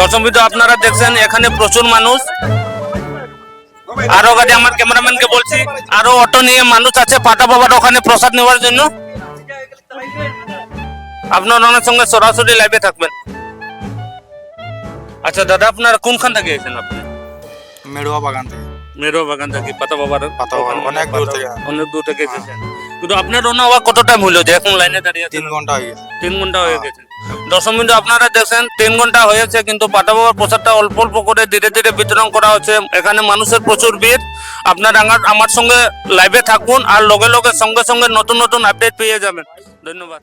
দর্শক আপনারা দেখছেন এখানে প্রচুর মানুষ। আরও কাজে আমার ক্যামেরাম্যানকে বলছি আরও অটো নিয়ে মানুষ আছে পাটা বাবার ওখানে প্রসাদ নেওয়ার জন্য। আপনার ওনার সঙ্গে সরাসরি লাইভে থাকবেন। আচ্ছা দাদা আপনারা কোনখান থেকে এসেছেন আপনি? মেড়ুয়া বাগান থেকে। মেরো বাগান থেকে পাতা বাবার পাতা বাবার, অনেক দূর থেকে। অনেক দূর থেকে এসেছেন। কিন্তু আপনার রওনা হওয়া কত টাইম হলো যে এখন লাইনে দাঁড়িয়ে তিন ঘণ্টা হয়ে গেছে। তিন ঘণ্টা হয়ে। গেছে। দশম বিন্দু আপনারা দেখছেন তিন ঘণ্টা হয়েছে কিন্তু পাটা বাবার প্রসাদটা অল্প অল্প করে ধীরে ধীরে বিতরণ করা হচ্ছে। এখানে মানুষের প্রচুর ভিড়। আপনারা আমার আমার সঙ্গে লাইভে থাকুন আর লগে লগে সঙ্গে সঙ্গে নতুন নতুন আপডেট পেয়ে যাবেন। ধন্যবাদ।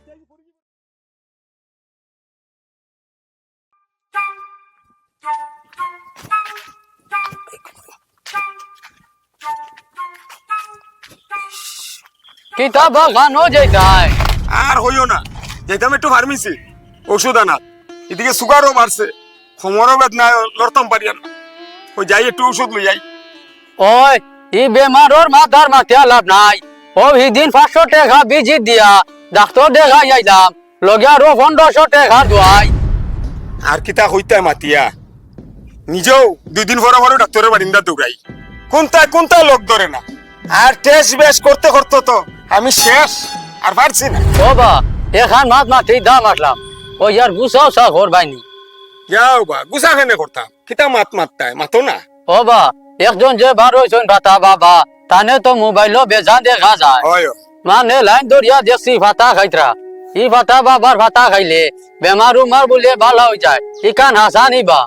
কিতাব বাগানো যেটাই আর হইও না যেতাম একটু ফার্মেসি ওষুধ আনা। এদিকে সুগারও বাড়ছে। কোমরও বেদনা লড়তাম পারি না। ওই যাই একটু ওষুধ লই যাই। ওই ই বেমারর মাথার মাথা লাভ নাই। ও দিন পাঁচশো টাকা বিজি দিয়া ডাক্তার দেখা যাইলাম লগে আরও পনেরোশো টাকা দোয়াই। আর কিতা হইতে মাতিয়া? নিজেও দুই দিন পরে পরে ডাক্তারের বারিন্দা দৌড়াই। কোনটা কোনটা লোক ধরে না। আর টেস্ট বেশ করতে করতে তো আমি শেষ আর পারছি না। ও বা এখান মাত মাটি দাম আসলাম। ওই আর গুছাও সা ঘর বাইনি যাও বা গুসা খানে করতাম কিতা মাত মাততায় মাতো না। ও বা একজন যে বার হয়েছেন ভাতা বাবা তানে তো মোবাইলও বেজান দেখা যায়। মানে লাইন দরিয়া দেখছি ভাতা খাইতরা ই ভাতা বাবার ভাতা খাইলে বেমার উমার বলে ভালো হয়ে যায় ইকান হাসা নিবা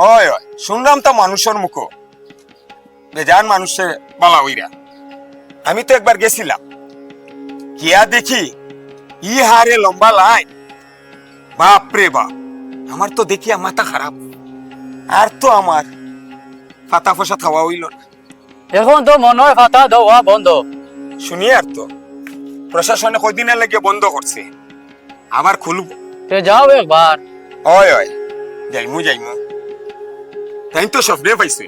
হয় হয়। শুনলাম তো মানুষের মুখ। বেজান মানুষের বালা হইরা আমি তো একবার গেছিলাম। গিয়া দেখি ই হারে লম্বা লাইন। বাপ রে বাপ। আমার তো দেখিয়া মাথা খারাপ। আর তো আমার ফাতা ফসা খাওয়া হইল না। এখন তো মনে হয় ফাতা দেওয়া বন্ধ। শুনি আর তো প্রশাসনে কয়দিনের লাগে বন্ধ করছে? আবার খুলব। তে যাও একবার। হয় হয় যাইমু যাইমু। তাই তো স্বপ্নে পাইছে।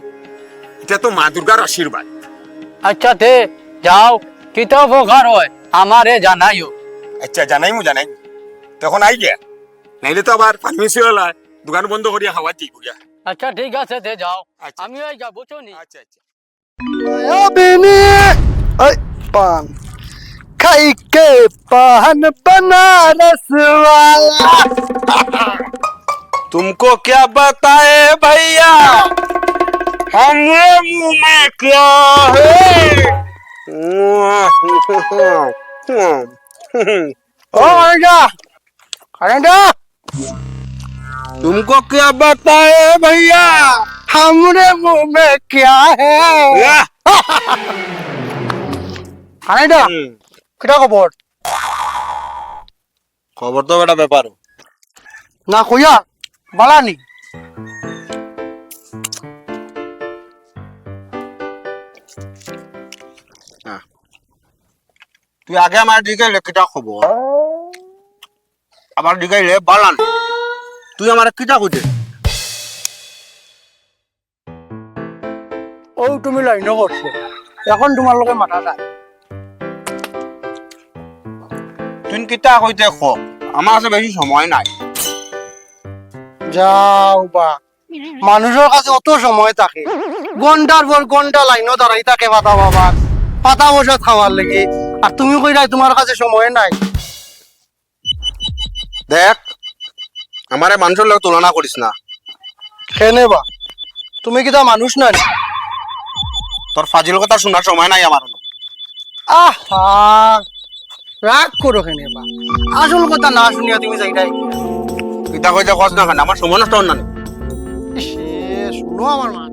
এটা তো মা দুর্গার আশীর্বাদ। আচ্ছা তে যাও কিতা উপকার হয় আমারে জানাইও। আচ্ছা জানাইমু জানাই তখন আই গিয়া। নাইলে তো আবার ফার্মেসি ওলা দোকান বন্ধ করিয়া খাওয়া যাইব গিয়া আচ্ছা ঠিক আছে তে যাও আচ্ছা। আমি ওই যাবো চনি আচ্ছা আচ্ছা बेनी ऐ पान खाई के पान बनारस वाला तुमको क्या बताए भैया हमारे मुंह में क्या है ओ आएगा आएगा तुमको क्या बताए भैया हमरे मुंह में क्या है আরেকটা কিটা খবর খবর তো বেটা ব্যাপার না কইয়া বালানি তুই আগে আমার জিগাইলে কিটা খবর আবার জিগাইলে বালান। তুই আমার কিটা কইতে ও তুমি লাইন করছ। এখন তোমার লগে মাথা যায় তুই কিটা কইতে খ আমার কাছে বেশি সময় নাই। যাও বা। মানুষের কাছে অত সময় থাকে। ঘণ্টার পর ঘণ্টা লাইনও দাঁড়াই থাকে পাতা বাবার পাতা বসা খাওয়ার লেগে। আর তুমি কইরাই তোমার কাছে সময় নাই। দেখ আমারে মানুষের লোক তুলনা করিস না। কেনে বা। তুমি কি কিতা মানুষ না? তোর ফাজিল কথা শোনার সময় নাই আমার। আহা রাগ করো কেনে বা? আসল কথা না শুনিয়া তুমি যাইটাই কিটা কইতে কস না কেন আমার সময় নষ্ট হন না শুনো আমার মা।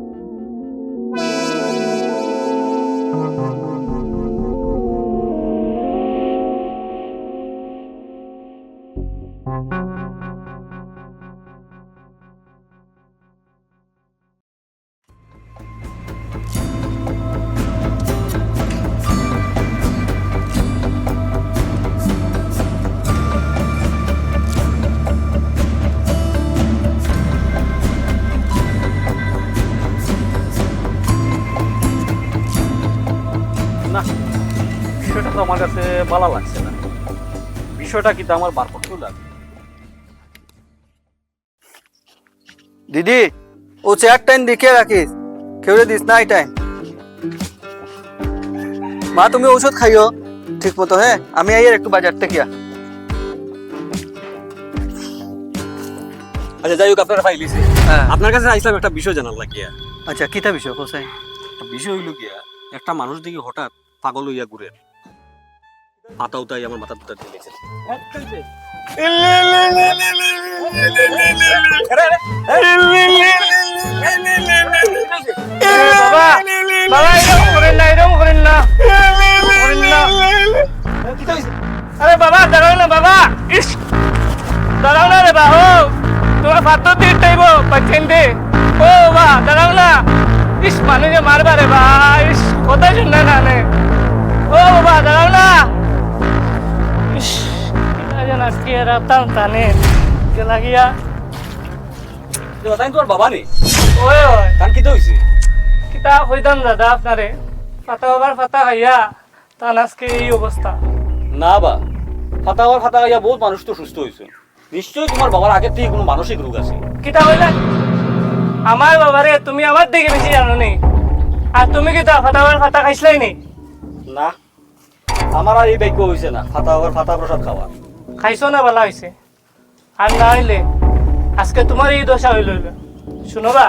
আমার লাগছে না। বিষয়টা কিন্তু আমার বার করতেও লাগবে দিদি ও চেয়ার টাইম দেখে রাখিস। কেউ দিস না এই টাইম মা তুমি ঔষধ খাইও ঠিক মতো হ্যাঁ? আমি আইয়ের একটু বাজার থেকে আচ্ছা যাই হোক আপনারা ফাইলিছে হ্যাঁ। আপনার কাছে আইসলাম একটা বিষয় জানার লাগিয়া আচ্ছা কিতা বিষয় কোসাই একটা বিষয় হইল গিয়া একটা মানুষ দেখি হঠাৎ পাগল হইয়া ঘুরে। পাতা উতাই আমার মাথা দুটা না আরে বাবা দাঁড়াও না বাবা ইস দাঁড়াও না রে বাবু তোমার ফাতো দিয়ে টাইব পাচ্ছেন দে ও বা দাঁড়াও না ইস মানুষে মারবা রে বা ইস কথা শুননা না ও বাবা দাঁড়াও না আজকে রাতাম টানে গেলা গিয়া তাই তোমার বাবা নেই ওই ওই। তার কি তো হয়েছে কিতা কইতাম দাদা আপনারে। পাতা বাবার পাতা খাইয়া তার আজকে এই অবস্থা। না বা ফাতা হওয়ার ফাতা খাইয়া বহুত মানুষ তো সুস্থ হয়েছে নিশ্চয়ই তোমার বাবার আগের থেকে কোনো মানসিক রোগ আছে। কিতা কইলা আমার বাবারে তুমি আমার দিকে বেশি জানো নি। আর তুমি কিতা পাতা বাবার পাতা খাইছিলাই নি? না। আমার আর এই ভাগ্য হয়েছে না ফাতা হওয়ার ফাতা প্রসাদ খাওয়া। খাইছো না বলা হয়েছে আর না হইলে আজকে তোমার এই দশা হইল হইল। শুনবা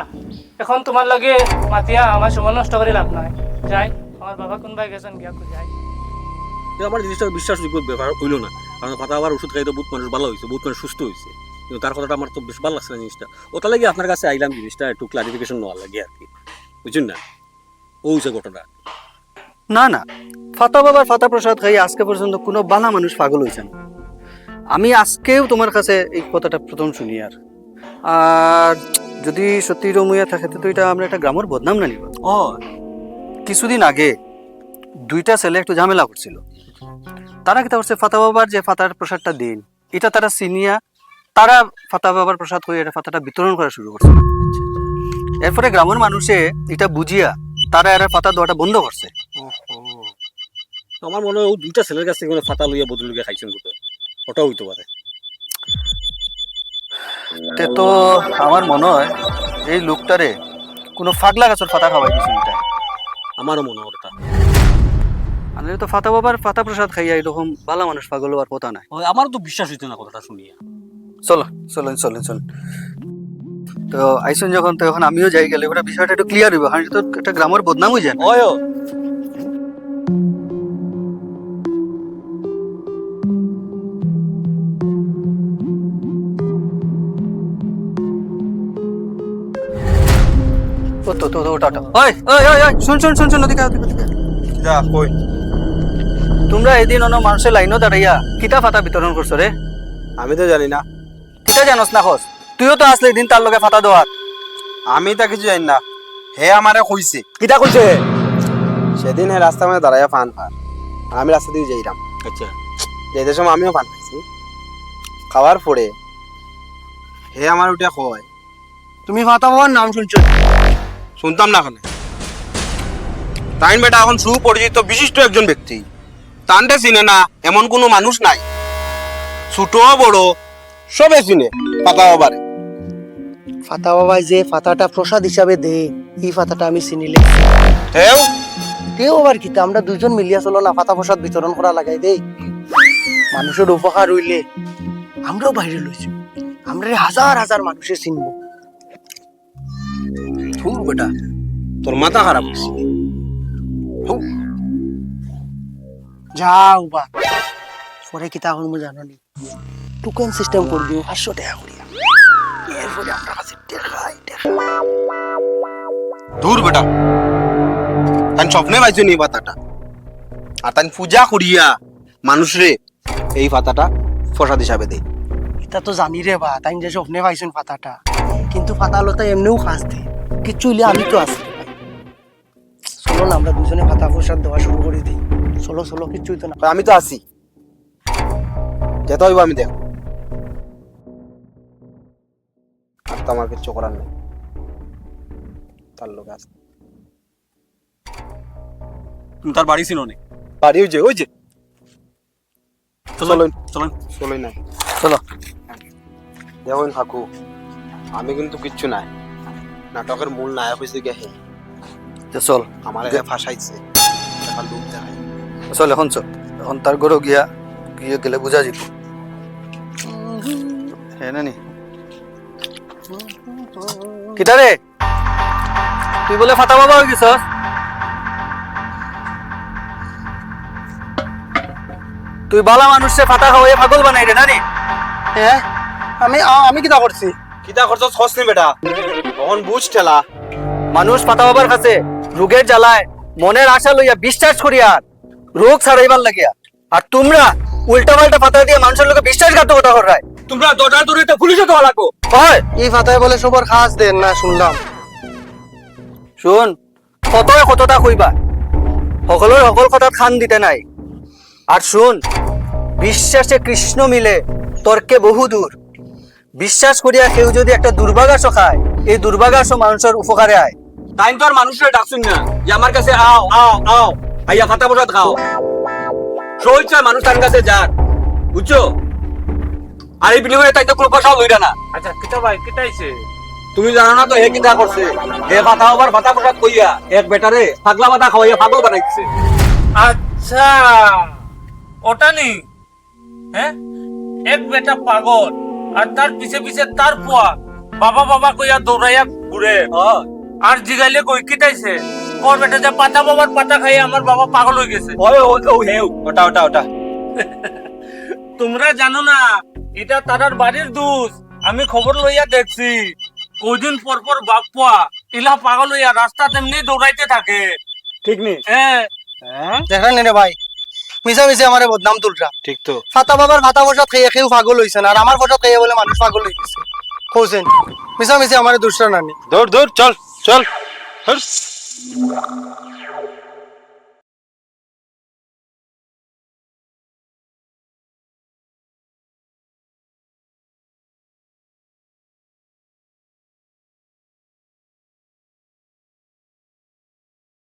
এখন তোমার লগে মাতিয়া আমার সময় নষ্ট করে লাভ নাই। যাই আমার বাবা কোনবাই গেছেন গিয়া কই যাই। আমার জিনিসটা বিশ্বাসযোগ্য ব্যাপার হইল না। কারণ ফাতা হওয়ার ওষুধ খাইতে বহুত মানুষ ভালো হয়েছে বহুত মানুষ সুস্থ হয়েছে কিন্তু তার কথাটা আমার তো বেশ ভালো লাগছে না জিনিসটা। ওটা লাগে আপনার কাছে আইলাম জিনিসটা একটু ক্লারিফিকেশন নেওয়ার লাগে আর কি। বুঝছেন না? ও ঘটনা। না না ফাতা বাবার ফাতা প্রসাদ খাই আজকে পর্যন্ত কোনো বালা মানুষ পাগল হয়েছে না। আমি আজকেও তোমার কাছে এই কথাটা প্রথম শুনি আর। আর যদি সত্যি রমুইয়া থাকে তো এটা আমরা একটা গ্রামের বদনাম না নিব? ও কিছুদিন আগে দুইটা ছেলে একটু ঝামেলা করছিল। তারা কি করছে? ফাতা বাবার যে ফাতার প্রসাদটা দিন এটা তারা চিনিয়া তারা ফাতা বাবার প্রসাদ হয়ে এটা ফাতাটা বিতরণ করা শুরু করছে। এরপরে গ্রামের মানুষে এটা বুঝিয়া তারা এরা ফাতা দেওয়াটা বন্ধ করছে। আমার মনে হয় ও দুইটা ছেলের কাছ থেকে মানে ফাতা লইয়া বদল লইয়া খাইছেন বোধ ওটাও হইতে পারে। তো আমার মনে হয় এই লোকটারে কোনো ফাগলা গাছের ফাতা খাওয়াই দিছিল এটা। আমারও মনে হয় ওটা। আর তো ফাতা বাবার ফাতা প্রসাদ খাইয়া এরকম ভালো মানুষ পাগল হওয়ার কথা নাই। ওই আমারও তো বিশ্বাস হইতে না কথাটা শুনিয়া। চলো চলেন চলেন চলেন তো আইসুন যখন তো এখন আমিও যাই গেলে। ওটা বিষয়টা একটু ক্লিয়ার হইব কারণ এটা তো একটা গ্রামের বদনাম হয়ে ও তো তো ওটা ওটা ওই ওই ওই ওই শুন শুন শুন শুন ওদিকে ওদিকে ওদিকে। যা কই? তোমরা এদিন অন্য মানুষের লাইনও দাঁড়াইয়া কিতা ফাতা বিতরণ করছ রে? আমি তো জানি না। কিতা জানোস না খোঁজ তুইও তো আসলে এদিন তার লগে ফাতা দেওয়ার। আমি তা কিছু জানি না। হে আমারে কইছে। কিটা কইছে? সেদিন হে রাস্তা মধ্যে দাঁড়াইয়া ফান আর আমি রাস্তা দিয়ে যাইলাম আচ্ছা। যেতে সময় আমিও ফান খাইছি। খাওয়ার পরে হে আমার উঠে কয় তুমি ফাতা বাবার নাম শুনছো? শুনতাম না কেন তাইন বেটা এখন সুপরিচিত বিশিষ্ট একজন ব্যক্তি। তানটা চিনে না এমন কোনো মানুষ নাই। ছোট বড় সবে চিনে পাতা বাবারে ফাতা বাবাই যে ফাতাটা প্রসাদ হিসাবে দে এই ফাতাটা আমি চিনিলে। হেও? কেউ আবার কিতা আমরা দুজন মিলিয়া চলো না ফাতা প্রসাদ বিতরণ করা লাগাই দেই। মানুষের উপকার হইলে আমরাও বাইরে লইছি। আমরা হাজার হাজার মানুষের চিনবো। থুর বেটা তোর মাথা খারাপ যাও বা। পরে কিতা করব জানো নি? টোকেন সিস্টেম করে দিও পাঁচশো টাকা করিয়া এরপরে আমরা কাছে দেখাই দেখা দূর বেটা। তাই স্বপ্নে পাইছো নি পাতাটা? আর তাই পূজা করিয়া মানুষরে এই পাতাটা প্রসাদ হিসাবে দেয় এটা তো জানি রে বা তাই যে স্বপ্নে পাইছেন পাতাটা। কিন্তু পাতা লতা এমনিও খাস দে। কিচ্ছু হইলে আমি তো আছি। চলো না আমরা দুজনে পাতা প্রসাদ দেওয়া শুরু করে দিই। চলো চলো কিচ্ছু হইতো না। আমি তো আছি। যেতে হইব আমি দেখ। আর তো আমার কিচ্ছু করার নেই। তার লোক তার বাড়ি ছিল না? বাড়ি ওই যে ওই যে। চলো। চলো। চলোই নাই চলো। দেখুন কাকু আমি কিন্তু কিচ্ছু নাই। নাটকের মূল নায়ক হয়েছে গে হে তো চল। আমার ফাঁসাইছে। এখন দেখাই চল এখন চল। এখন তার ঘরে গিয়া গিয়ে গেলে বুঝা যাব হ্যাঁ নানি। কিটারে? তুই বলে ফাতা বাবা হয়ে গেছস? তুই বালা মানুষে ফাটা খাওয়াই পাগল বানাই রে নানি। হ্যাঁ? আমি আমি কিটা করছি? কিতা করছ সস নি বেটা। তখন বুঝ ঠেলা। মানুষ পাতা বাবার কাছে রোগের জ্বালায় মনের আশা লইয়া বিশ্বাস করিয়া রোগ ছাড়াইবার লাগিয়া। আর তোমরা উল্টা পাল্টা পাতা দিয়ে মানুষের লোকে বিশ্বাসঘাতকতা করায়। তোমরা দরজার পুলিশে তো লাগো হয়। এই ফাতায় বলে সবার খাস দেন না শুনলাম। শুন কতই কতটা কইবা। সকলের সকল কথাত খান দিতে নাই। আর শুন বিশ্বাসে কৃষ্ণ মিলে তর্কে বহু দূর। বিশ্বাস করিয়া কেউ যদি একটা দুর্ভাগাস খায় এই দুর্ভাগাস মানুষের উপকারে আয়। তাই তো আর মানুষের ডাকছুন না। যে আমার কাছে আও আও আও আইয়া ফাতা প্রসাদ খাও। সইছে মানুষ তার কাছে যান বুঝছ? আর এই বিনিময়ে তাই তো কোনো পয়সাও লইরা না। আচ্ছা কিতা ভাই কিতাইছে তুমি জানো না তো হে কিতা করছে? হে ফাতা আবার ফাতা প্রসাদ কইয়া এক বেটারে পাগলা পাতা খাওয়াইয়া পাগল বানাইছে। আচ্ছা ওটা নি? হ্যাঁ? এক বেটা পাগল আর তার পিছে পিছে তার পোয়া। বাবা বাবা কইয়া দৌড়াইয়া ঘুরে। হ্যাঁ। আর জিগাইলে কই কিতাইছে? ওর বেটা যে পাতা বাবার পাতা খাইয়ে আমার বাবা পাগল হয়ে গেছে। ওই ওই ও হেউ। ওটা ওটা ওটা তোমরা জানো না এটা তারার বাড়ির দোষ। আমি খবর লইয়া দেখছি কদিন পর পর বাপ পোয়া ইলা পাগল হইয়া রাস্তা তেমনি দৌড়াইতে থাকে। ঠিক নেই হ্যাঁ? দেখেন রে ভাই মিশা মিশে আমার বদনাম তুলরা। ঠিক তো। ফাতা বাবার ফাতা প্রসাদ খাইয়ে কেউ পাগল হইছে না আর আমার প্রসাদ খাইয়ে বলে মানুষ পাগল হয়ে গেছে। কৌছেন মিশা মিশে আমার দুষ্টা নানি দৌড় দৌড় চল চল